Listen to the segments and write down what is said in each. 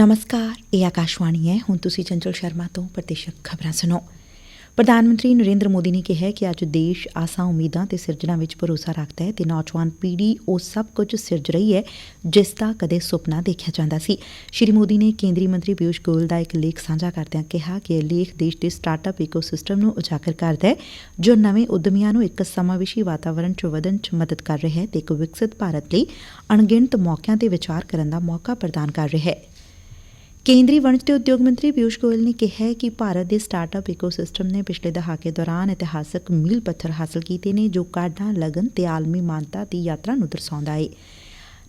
ਨਮਸਕਾਰ, ਇਹ ਆਕਾਸ਼ਵਾਣੀ ਹੈ। ਹੁਣ ਤੁਸੀਂ ਚੰਚਲ ਸ਼ਰਮਾ ਤੋਂ ਪ੍ਰਤੀਸ਼ਤ ਖਬਰਾਂ ਸੁਣੋ। ਪ੍ਰਧਾਨ ਮੰਤਰੀ ਨਰਿੰਦਰ ਮੋਦੀ ਨੇ ਕਿਹਾ ਕਿ ਅੱਜ ਦੇਸ਼ ਆਸਾਂ ਉਮੀਦਾਂ ਤੇ ਸਿਰਜਣਾ ਵਿੱਚ ਭਰੋਸਾ ਰੱਖਦਾ ਹੈ ਤੇ ਨੌਜਵਾਨ ਪੀੜ੍ਹੀ ਉਹ ਸਭ ਕੁਝ ਸਿਰਜ ਰਹੀ ਹੈ, ਜਿਸ ਦਾ ਕਦੇ ਸੁਪਨਾ ਦੇਖਿਆ ਜਾਂਦਾ ਸੀ। ਸ਼੍ਰੀ ਮੋਦੀ ਨੇ ਕੇਂਦਰੀ ਮੰਤਰੀ ਪਿਊਸ਼ ਗੋਇਲ ਦਾ ਇੱਕ ਲੇਖ ਸਾਂਝਾ ਕਰਦਿਆਂ ਕਿਹਾ ਕਿ ਇਹ ਲੇਖ ਦੇਸ਼ ਦੇ ਸਟਾਰਟਅਪ ਇਕੋਸਿਸਟਮ ਨੂੰ ਉਜਾਗਰ ਕਰਦਾ ਹੈ, ਜੋ ਨਵੇਂ ਉਦਮੀਆਂ ਨੂੰ ਇੱਕ ਸਮਾਵੇਸ਼ੀ ਵਾਤਾਵਰਣ 'ਚ ਵਧਣ 'ਚ ਮਦਦ ਕਰ ਰਿਹਾ ਹੈ ਤੇ ਇੱਕ ਵਿਕਸਿਤ ਭਾਰਤ ਲਈ ਅਣਗਿਣਤ ਮੌਕਿਆਂ ਤੇ ਵਿਚਾਰ ਕਰਨ ਦਾ ਮੌਕਾ ਪ੍ਰਦਾਨ ਕਰ ਰਿਹਾ ਹੈ। ਕੇਂਦਰੀ ਵਣਜ ਤੇ ਉਦਯੋਗ ਮੰਤਰੀ ਪਿਊਸ਼ ਗੋਇਲ ਨੇ ਕਿਹਾ ਕਿ ਭਾਰਤ ਦੇ ਸਟਾਰਟਅਪ ਇਕੋਸਿਸਟਮ ਨੇ ਪਿਛਲੇ ਦਹਾਕੇ ਦੌਰਾਨ ਇਤਿਹਾਸਕ ਮੀਲ ਪੱਥਰ ਹਾਸਲ ਕੀਤੇ ਨੇ ਜੋ ਕਾਢਾਂ, ਲਗਨ ਤੇ ਆਲਮੀ ਮਾਨਤਾ ਦੀ ਯਾਤਰਾ ਨੂੰ ਦਰਸਾਉਂਦਾ ਹੈ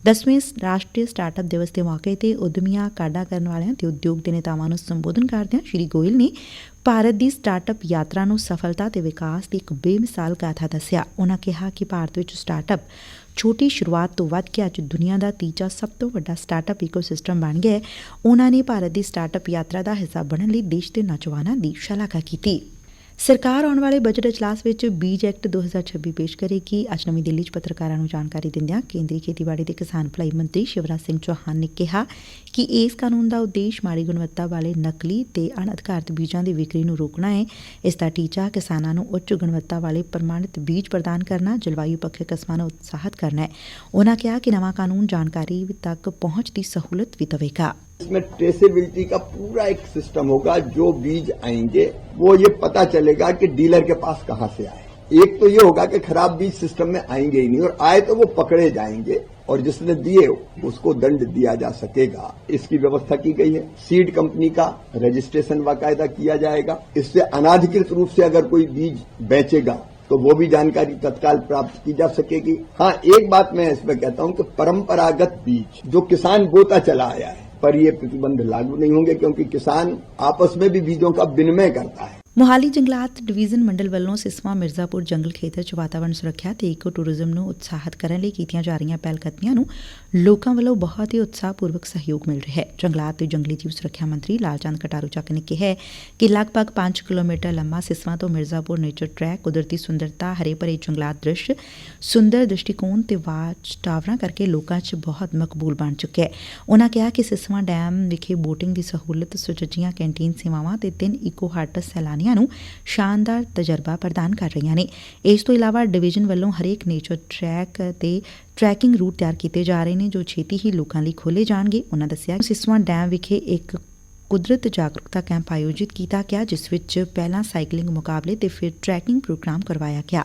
ਦਸਵੇਂ ਰਾਸ਼ਟਰੀ ਸਟਾਰਟਅਪ ਦਿਵਸ ਦੇ ਮੌਕੇ ਤੇ ਉਦਮੀਆਂ ਕਾਢਾਂ ਕਰਨ ਵਾਲਿਆਂ ਤੇ ਉਦਯੋਗ ਦੇ ਨੇਤਾਵਾਂ ਨੂੰ ਸੰਬੋਧਨ ਕਰਦਿਆਂ ਸ਼੍ਰੀ ਗੋਇਲ ਨੇ ਭਾਰਤ ਦੀ ਸਟਾਰਟਅਪ ਯਾਤਰਾ ਨੂੰ ਸਫਲਤਾ ਤੇ ਵਿਕਾਸ ਦੀ ਇੱਕ ਬੇਮਿਸਾਲ ਗਾਥਾ ਦੱਸਿਆ। ਉਨ੍ਹਾਂ ਕਿਹਾ ਕਿ ਭਾਰਤ ਵਿੱਚ ਸਟਾਰਟਅਪ ਛੋਟੀ ਸ਼ੁਰੂਆਤ ਤੋਂ ਵੱਧ ਕੇ ਅੱਜ ਦੁਨੀਆ ਦਾ ਤੀਜਾ ਸਭ ਤੋਂ ਵੱਡਾ ਸਟਾਰਟਅਪ ਇਕੋਸਿਸਟਮ ਬਣ ਗਿਆ ਹੈ। ਉਨ੍ਹਾਂ ਨੇ ਭਾਰਤ ਦੀ ਸਟਾਰਟਅਪ ਯਾਤਰਾ ਦਾ ਹਿੱਸਾ ਬਣਨ ਲਈ ਦੇਸ਼ ਦੇ ਨੌਜਵਾਨਾਂ ਦੀ ਸ਼ਲਾਘਾ ਕੀਤੀ। ਸਰਕਾਰ ਆਉਣ ਵਾਲੇ ਬਜਟ ਅਜਲਾਸ ਵਿੱਚ ਬੀਜ ਐਕਟ 2026 ਪੇਸ਼ ਕਰੇਗੀ। ਅੱਜ ਨਵੀਂ ਦਿੱਲੀ 'ਚ ਪੱਤਰਕਾਰਾਂ ਨੂੰ ਜਾਣਕਾਰੀ ਦਿੰਦਿਆਂ ਕੇਂਦਰੀ ਖੇਤੀਬਾੜੀ ਤੇ ਕਿਸਾਨ ਭਲਾਈ ਮੰਤਰੀ ਸ਼ਿਵਰਾਜ ਸਿੰਘ ਚੌਹਾਨ ਨੇ ਕਿਹਾ ਕਿ ਇਸ ਕਾਨੂੰਨ ਦਾ ਉਦੇਸ਼ ਮਾੜੀ ਗੁਣਵੱਤਾ ਵਾਲੇ ਨਕਲੀ ਤੇ ਅਣਅਧਿਕਾਰਤ ਬੀਜਾਂ ਦੀ ਵਿਕਰੀ ਨੂੰ ਰੋਕਣਾ ਹੈ। ਇਸ ਦਾ ਟੀਚਾ ਕਿਸਾਨਾਂ ਨੂੰ ਉੱਚ ਗੁਣਵੱਤਾ ਵਾਲੇ ਪ੍ਰਮਾਣਿਤ ਬੀਜ ਪ੍ਰਦਾਨ ਕਰਨਾ, ਜਲਵਾਯੂ ਪੱਖੇ ਕਿਸਾਨਾਂ ਨੂੰ ਉਤਸ਼ਾਹਿਤ ਕਰਨਾ ਹੈ। ਉਨ੍ਹਾਂ ਕਿਹਾ ਕਿ ਨਵਾਂ ਕਾਨੂੰਨ ਜਾਣਕਾਰੀ ਤੱਕ ਪਹੁੰਚ ਦੀ ਸਹੂਲਤ ਵੀ ਦੇਵੇਗਾ। इसमें ट्रेसेबिलिटी का पूरा एक सिस्टम होगा, जो बीज आएँगे, वो ये पता चलेगा कि डीलर के पास कहाँ से आए। एक तो ये होगा कि खराब बीज सिस्टम में आएँगे ही नहीं, और आए तो वो पकड़े जाएँगे, और जिसने दिए, उसको दंड दिया जा सकेगा। इसकी व्यवस्था की गई है। सीड कंपनी का रजिस्ट्रेशन बाकायदा किया जाएगा। इससे अनाधिकृत रूप से अगर कोई बीज बेचेगा तो वो भी जानकारी तत्काल प्राप्त की जा सकेगी। हाँ एक बात मैं इसमें कहता हूँ कि परंपरागत बीज, जो किसान बोता चला आया है पर ये प्रतिबंध लागू नहीं होंगे क्योंकि किसान आपस में भी बीजों का विनिमय करता है ਮੋਹਾਲੀ ਜੰਗਲਾਤ ਡਿਵੀਜ਼ਨ ਮੰਡਲ ਵੱਲੋਂ ਸਿਸਵਾ ਮਿਰਜ਼ਾਪੁਰ ਜੰਗਲ ਖੇਤਰ 'ਚ ਵਾਤਾਵਰਣ ਸੁਰੱਖਿਆ ਤੇ ਈਕੋ ਟੂਰਿਜ਼ਮ ਨੂੰ ਉਤਸ਼ਾਹਿਤ ਕਰਨ ਲਈ ਕੀਤੀਆਂ ਜਾ ਰਹੀਆਂ ਪਹਿਲਕਦਮੀਆਂ ਨੂੰ ਲੋਕਾਂ ਵੱਲੋਂ ਬਹੁਤ ਹੀ ਉਤਸ਼ਾਹਪੂਰਵਕ ਸਹਿਯੋਗ ਮਿਲ ਰਿਹਾ ਹੈ। ਜੰਗਲਾਤ ਤੇ ਜੰਗਲੀ ਜੀਵ ਸੁਰੱਖਿਆ ਮੰਤਰੀ ਲਾਲਚੰਦ ਕਟਾਰੂ ਚੱਕ ਨੇ ਕਿਹਾ ਕਿ ਲਗਭਗ 5 ਕਿਲੋਮੀਟਰ ਲੰਮਾ ਸਿਸਵਾ ਤੋਂ ਮਿਰਜ਼ਾਪੁਰ ਨੇਚਰ ਟਰੈਕ ਕੁਦਰਤੀ ਸੁੰਦਰਤਾ ਹਰੇ ਭਰੇ ਜੰਗਲਾਤ ਦ੍ਰਿਸ਼, ਸੁੰਦਰ ਦ੍ਰਿਸ਼ਟੀਕੋਣ ਤੇ ਵਾਚ ਟਾਵਰਾਂ ਕਰਕੇ ਲੋਕਾਂ 'ਚ ਬਹੁਤ ਮਕਬੂਲ ਬਣ ਚੁੱਕਿਆ ਹੈ। ਉਹਨਾਂ ਕਿਹਾ ਕਿ ਸਿਸਵਾ ਡੈਮ ਵਿਖੇ ਬੋਟਿੰਗ ਦੀ ਸਹੂਲਤ, ਸੁਚੱਜੀਆਂ ਕੈਂਟੀਨ ਸੇਵਾਵਾਂ ਤੇ ਤਿੰਨ ਈਕੋ ਹਾਰਟਸ ਸੈਲਾਨੀਆਂ ਨੂੰ ਸ਼ਾਨਦਾਰ ਤਜਰਬਾ ਪ੍ਰਦਾਨ ਕਰ ਰਹੀਆਂ ਨੇ। ਇਸ ਤੋਂ ਇਲਾਵਾ ਡਿਵੀਜ਼ਨ ਵੱਲੋਂ ਹਰੇਕ ਨੇਚਰ ਟਰੈਕ ਤੇ ਟਰੈਕਿੰਗ ਰੂਟ ਤਿਆਰ ਕੀਤੇ ਜਾ ਰਹੇ ਨੇ, ਜੋ ਛੇਤੀ ਹੀ ਲੋਕਾਂ ਲਈ ਖੋਲੇ ਜਾਣਗੇ। ਉਹਨਾਂ ਦੱਸਿਆ ਸਿਸਵਾਂ ਡੈਮ ਵਿਖੇ ਇੱਕ ਕੁਦਰਤ ਜਾਗਰੂਕਤਾ ਕੈਂਪ ਆਯੋਜਿਤ ਕੀਤਾ ਗਿਆ, ਜਿਸ ਵਿੱਚ ਪਹਿਲਾਂ ਸਾਈਕਲਿੰਗ ਮੁਕਾਬਲੇ ਤੇ ਫਿਰ ਟਰੈਕਿੰਗ ਪ੍ਰੋਗਰਾਮ ਕਰਵਾਇਆ ਗਿਆ।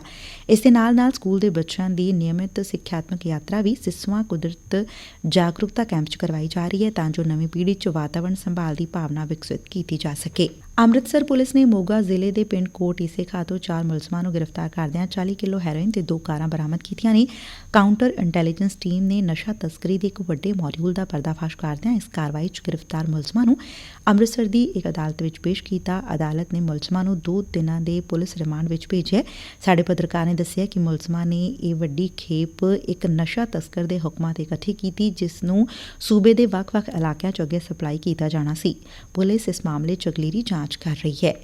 ਇਸ ਦੇ ਨਾਲ ਨਾਲ ਸਕੂਲ ਦੇ ਬੱਚਿਆਂ ਦੀ ਨਿਯਮਿਤ ਸਿੱਖਿਆਤਮਕ ਯਾਤਰਾ ਵੀ ਸਿਸਵਾ ਕੁਦਰਤ ਜਾਗਰੂਕਤਾ ਕੈਂਪ 'ਚ ਕਰਵਾਈ ਜਾ ਰਹੀ ਹੈ, ਤਾਂ ਜੋ ਨਵੀਂ ਪੀੜ੍ਹੀ 'ਚ ਵਾਤਾਵਰਣ ਸੰਭਾਲ ਦੀ ਭਾਵਨਾ ਵਿਕਸਿਤ ਕੀਤੀ ਜਾ ਸਕੇ। ਅੰਮ੍ਰਿਤਸਰ ਪੁਲਿਸ ਨੇ ਮੋਗਾ ਜ਼ਿਲ੍ਹੇ ਦੇ ਪਿੰਡ ਕੋਟ ਈਸੇ ਖਾਂ ਤੋਂ ਚਾਰ ਮੁਲਜ਼ਮਾਂ ਨੂੰ ਗ੍ਰਿਫਤਾਰ ਕਰਦਿਆਂ 40 ਕਿਲੋ ਹੈਰੋਇਨ ਤੇ ਦੋ ਕਾਰਾਂ ਬਰਾਮਦ ਕੀਤੀਆਂ ਨੇ। ਕਾਊਂਟਰ ਇੰਟੈਲੀਜੈਂਸ ਟੀਮ ਨੇ ਨਸ਼ਾ ਤਸਕਰੀ ਦੇ ਇੱਕ ਵੱਡੇ ਮੋਡਿਊਲ ਦਾ ਪਰਦਾਫਾਸ਼ ਕਰਦਿਆਂ ਇਸ ਕਾਰਵਾਈ 'ਚ ਗ੍ਰਿਫਤਾਰ ਮੁਲਜ਼ਮਾਂ ਨੂੰ ਅੰਮ੍ਰਿਤਸਰ ਦੀ ਇੱਕ ਅਦਾਲਤ ਵਿੱਚ ਪੇਸ਼ ਕੀਤਾ। ਅਦਾਲਤ ਨੇ ਮੁਲਜ਼ਮਾਂ ਨੂੰ ਦੋ ਦਿਨਾਂ ਦੇ ਪੁਲਿਸ ਰਿਮਾਂਡ ਵਿੱਚ ਭੇਜਿਆ। ਸਾਡੇ ਪੱਤਰਕਾਰ ਨੇ ਦੱਸਿਆ ਕਿ ਮੁਲਜ਼ਮਾਂ ਨੇ ਇਹ ਵੱਡੀ ਖੇਪ ਇੱਕ ਨਸ਼ਾ ਤਸਕਰ ਦੇ ਹੁਕਮਾਂ ਤੇ ਇਕੱਠੀ ਕੀਤੀ, ਜਿਸ ਨੂੰ ਸੂਬੇ ਦੇ ਵੱਖ-ਵੱਖ ਇਲਾਕਿਆਂ 'ਚ ਅੱਗੇ ਸਪਲਾਈ ਕੀਤਾ ਜਾਣਾ ਸੀ। ਪੁਲਿਸ ਇਸ ਮਾਮਲੇ 'ਚ ਅਗਲੀਰੀ ਜਾਂਚ ਕਰ ਰਹੀ ਹੈ।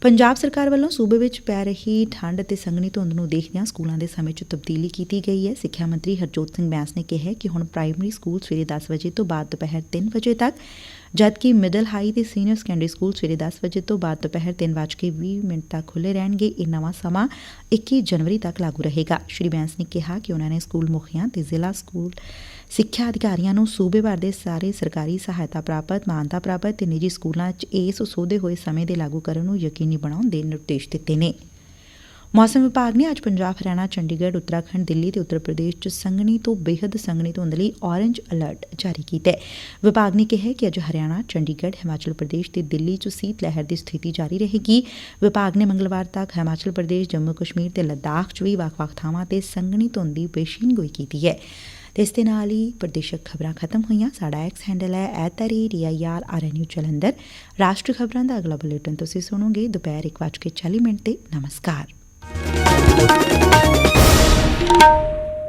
ਪੰਜਾਬ ਸਰਕਾਰ ਵੱਲੋਂ ਸੂਬੇ ਵਿੱਚ ਪੈ ਰਹੀ ਠੰਡ ਅਤੇ ਸੰਘਣੀ ਧੁੰਦ ਨੂੰ ਦੇਖਦਿਆਂ ਸਕੂਲਾਂ ਦੇ ਸਮੇਂ 'ਚ ਤਬਦੀਲੀ ਕੀਤੀ ਗਈ ਹੈ। ਸਿੱਖਿਆ ਮੰਤਰੀ ਹਰਜੋਤ ਸਿੰਘ ਬੈਂਸ ਨੇ ਕਿਹਾ ਕਿ ਹੁਣ ਪ੍ਰਾਇਮਰੀ ਸਕੂਲ ਸਵੇਰੇ 10 ਵਜੇ ਤੋਂ ਬਾਅਦ ਦੁਪਹਿਰ 3 ਵਜੇ ਤੱਕ ਜਦਕਿ ਮਿਡਲ ਹਾਈ ਤੇ ਸੀਨੀਅਰ ਸੈਕੰਡਰੀ ਸਕੂਲ ਸਵੇਰੇ 10 ਵਜੇ ਤੋਂ ਬਾਅਦ ਦੁਪਹਿਰ 3:20 ਮਿੰਟ ਤੱਕ ਖੁੱਲੇ ਰਹਿਣਗੇ, ਇਹ ਨਵਾਂ ਸਮਾਂ 21 ਜਨਵਰੀ ਤੱਕ ਲਾਗੂ ਰਹੇਗਾ। ਸ਼੍ਰੀ ਬੈਂਸ ਨੇ ਕਿਹਾ ਕਿ ਉਹਨਾਂ ਨੇ ਸਕੂਲ ਮੁਖੀਆਂ ਤੇ ਜ਼ਿਲ੍ਹਾ ਸਕੂਲ ਸਿੱਖਿਆ ਅਧਿਕਾਰੀਆਂ ਨੂੰ ਸੂਬੇ ਭਰ ਦੇ ਸਾਰੇ ਸਰਕਾਰੀ ਸਹਾਇਤਾ ਪ੍ਰਾਪਤ, ਮਾਨਤਾ ਪ੍ਰਾਪਤ ਤੇ ਨਿੱਜੀ ਸਕੂਲਾਂ 'ਚ ਇਸ ਸੋਧੇ ਹੋਏ ਸਮੇਂ ਦੇ ਲਾਗੂ ਕਰਨ ਨੂੰ ਯਕੀਨੀ ਬਣਾਉਣ ਦੇ ਨਿਰਦੇਸ਼ ਦਿੱਤੇ ਨੇ। ਮੌਸਮ ਵਿਭਾਗ ਨੇ ਅੱਜ ਪੰਜਾਬ, ਹਰਿਆਣਾ, ਚੰਡੀਗੜ੍ਹ, ਉੱਤਰਾਖੰਡ, ਦਿੱਲੀ ਤੇ ਉੱਤਰ ਪ੍ਰਦੇਸ਼ 'ਚ ਸੰਘਣੀ ਤੋਂ ਬੇਹੱਦ ਸੰਘਣੀ ਧੁੰਦ ਲਈ ਔਰੇਂਜ ਅਲਰਟ ਜਾਰੀ ਕੀਤਾ ਹੈ। ਵਿਭਾਗ ਨੇ ਕਿਹਾ ਕਿ ਅੱਜ ਹਰਿਆਣਾ, ਚੰਡੀਗੜ੍ਹ, ਹਿਮਾਚਲ ਪ੍ਰਦੇਸ਼ ਤੇ ਦਿੱਲੀ 'ਚ ਸੀਤ ਲਹਿਰ ਦੀ ਸਥਿਤੀ ਜਾਰੀ ਰਹੇਗੀ। ਵਿਭਾਗ ਨੇ ਮੰਗਲਵਾਰ ਤੱਕ ਹਿਮਾਚਲ ਪ੍ਰਦੇਸ਼, ਜੰਮੂ ਕਸ਼ਮੀਰ ਤੇ ਲੱਦਾਖ 'ਚ ਵੀ ਵੱਖ-ਵੱਖ ਥਾਵਾਂ ਤੇ ਸੰਘਣੀ ਧੁੰਦ ਦੀ ਪੇਸ਼ੀਨਗੋਈ ਕੀਤੀ ਹੈ। ਤੇ ਇਸ ਦੇ ਨਾਲ ਹੀ ਪ੍ਰਦੇਸ਼ਕ ਖਬਰਾਂ ਖਤਮ ਹੋਈਆਂ। ਸਾਡਾ ਐਕਸ ਹੈਂਡਲ ਹੈ @ਰੀਆਈਆਰ ਆਰਐਨਯੂ ਰਾਸ਼ਟਰੀ ਖਬਰਾਂ ਦਾ ਅਗਲਾ ਬੁਲੇਟਿਨ ਤੁਸੀਂ ਸੁਣੋਗੇ। ਦੁਪਹਿਰ 1:40 ਮਿੰਟ ਤੇ। ਨਮਸਕਾਰ। Thank you.